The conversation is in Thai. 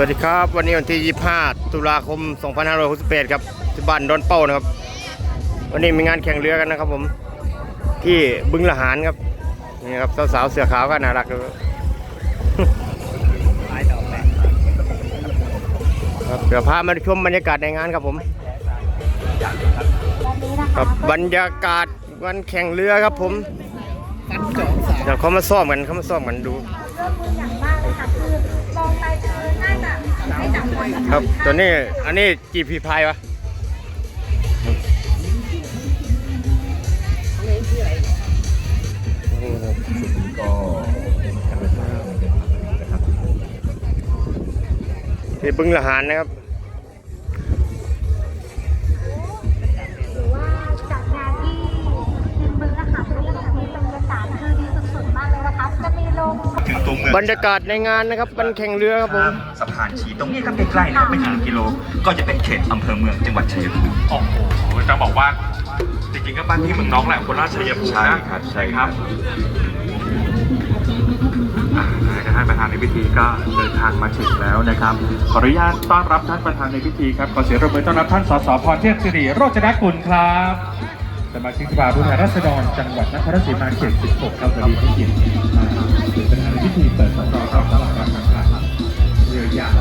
วัสดีครับ วันนี้วันที่ 25 ตุลาคม 2568 ครับที่บ้านดอนเป้านะครับ วันนี้มีงานแข่งเรือกันนะครับผม ที่บึงละหารครับ นี่ครับสาวๆเสือขาวก็น่ารักเลยครับเดี๋ยวพามาชมบรรยากาศในงานครับผม ครับบรรยากาศวันแข่งเรือครับผมเดี๋ยวเขามาซ่อมกันเขามาซ่อมกันดู ครับตัวนี้อันนี้จีพีพายวะที่บึงละหานนะครับ บรรยากาศในงานนะครับวันแข่งเรือครับผมข้ามสะพานชีตรงนี้ครับใกล้ๆนะครับไม่ถึงกิโล ก็จะเป็นเขตอำเภอเมืองจังหวัดชัยภูมิโอ้โหจะบอกว่าจริงๆก็บ้านพี่เมืองน้องแหละคนราชชัยภูมิใช่นะครับใช่ครับอ่าท่านประธานในพิธีก็เดินทางมาถึงแล้วนะครับ ขออนุญาตต้อนรับท่านประธานในพิธีครับขอเสียงปรบมือต้อนรับท่านสสพรเทพสิริโรจนกุลครับ สมาชิกสภาผู้แทนราษฎรจังหวัดนครราชสีมาเขต 16 ครับวันนี้ที่เกียรติมาเป็นประธานพิธีเปิดสำรองรับตลาดการค้าเรือยาว